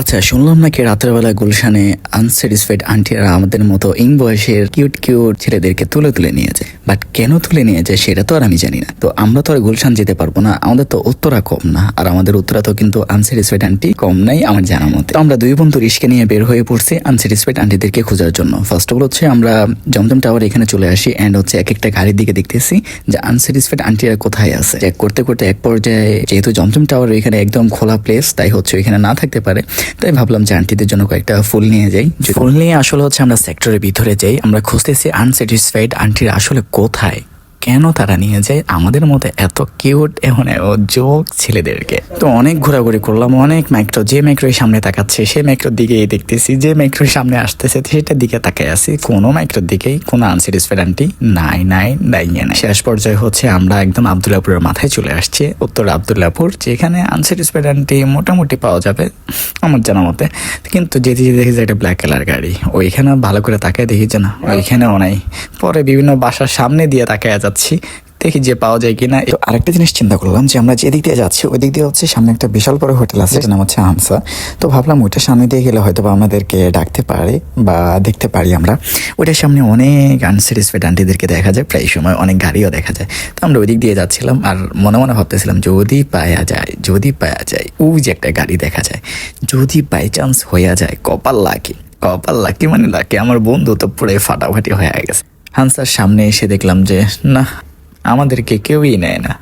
আচ্ছা শুনলাম নাকি রাতের বেলা গুলশানে আনস্যাটিসফাইড আন্টিরা আমাদের মতো ইং বয়সের কিউট কিউট ছেলেদেরকে তুলে তুলে নিয়ে যায়। বাট কেন তুলে নিয়ে যায় সেটা তো আর আমি জানি না। তো আমরা তো আর গুলশান যেতে পারব না, আমাদের তো উত্তরা কম না। আর আমাদের উত্তরা তো কিন্তু আনস্যাটিসফাইড আন্টি কম নাই আমার জানা মতে। তো আমরা দুই বন্ধু রিস্কে নিয়ে বের হয়ে পড়ছি আনস্যাটিসফাইড আন্টিদেরকে খোঁজার জন্য। ফার্স্ট অফ অল হচ্ছে আমরা জমজম টাওয়ার এখানে চলে আসি অ্যান্ড হচ্ছে এক একটা গাড়ির দিকে দেখতেছি যে আনস্যাটিসফাইড আন্টিরা কোথায় আছে। চেক করতে করতে এক পর্যায়ে যেহেতু জমজম টাওয়ার এখানে একদম খোলা প্লেস তাই হচ্ছে ওইখানে না থাকতে পারে। তাই ভাবলাম যে আন্টিদের জন্য কয়েকটা ফুল নিয়ে যাই। ফুল নিয়ে আসলে হচ্ছে আমরা সেক্টরের ভিতরে যাই। আমরা খুঁজতেছি আনস্যাটিসফাইড আন্টির আসলে কোথায়? কেন তারা নিয়ে যায়? আমাদের মতো এত কিউট এখন যোগ ছেলেদেরকে। তো অনেক ঘোরাঘুরি করলাম, অনেক মাইক্রো যে মাইক্রোর সামনে তাকাচ্ছে, সে মাইক্রোর দিকেই দেখতেছি, যে মাইক্রোর সামনে আসতেছে, সেটার দিকে তাকাই আছি। কোনো মাইক্রোর দিকেই কোনো আনস্যাটিসফাইড আন্টি নাই নাই নাই শেষ পর্যায়ে হচ্ছে আমরা একদম আবদুল্লাপুরের মাথায় চলে আসছি, উত্তর আবদুল্লাপুর, যেখানে আনস্যাটিসফাইড আন্টি মোটামুটি পাওয়া যাবে, আমার জানা মতে। কিন্তু যেতে যেতে দেখি যে একটা ব্ল্যাক কালার গাড়ি ওইখানে ভালো করে তাকায় দেখি যে না, ওইখানেও নাই। পরে বিভিন্ন বাসার সামনে দিয়ে তাকায় যাচ্ছি। দেখি যে পাওয়া যায় কিনা। তো আরেকটা জিনিস চিন্তা করলাম যে আমরা যে দিক দিয়ে যাচ্ছি ওই দিক দিয়ে হচ্ছে সামনে একটা বিশাল বড় হোটেল আছে, যেটার নাম হচ্ছে হামসা তো ভাবলাম ওইটার সামনে দিয়ে গেলে হয়তো আমাদেরকে ডাকতে পারে বা দেখতে পারি আমরা। ওইটার সামনে অনেক আনস্যাটিসফাইড আন্টিদেরকে দেখা যায়, প্রায় সময় অনেক গাড়িও দেখা যায়। তো আমরা ওই দিক দিয়ে যাচ্ছিলাম আর মনে মনে ভাবতেছিলাম, যদি পাওয়া যায়, যদি পাওয়া যায়, ওই যে একটা গাড়ি দেখা যায়, যদি বাই চান্স হইয়া যায়, কপাল লাকি কপাল লাকি মানে লাকি, আমার বন্ধু তো পুরো ফাটাফাটি হয়ে গেছে। হানসার সামনে এসে দেখলাম যে না আমাদেরকে কেউই নেয় না।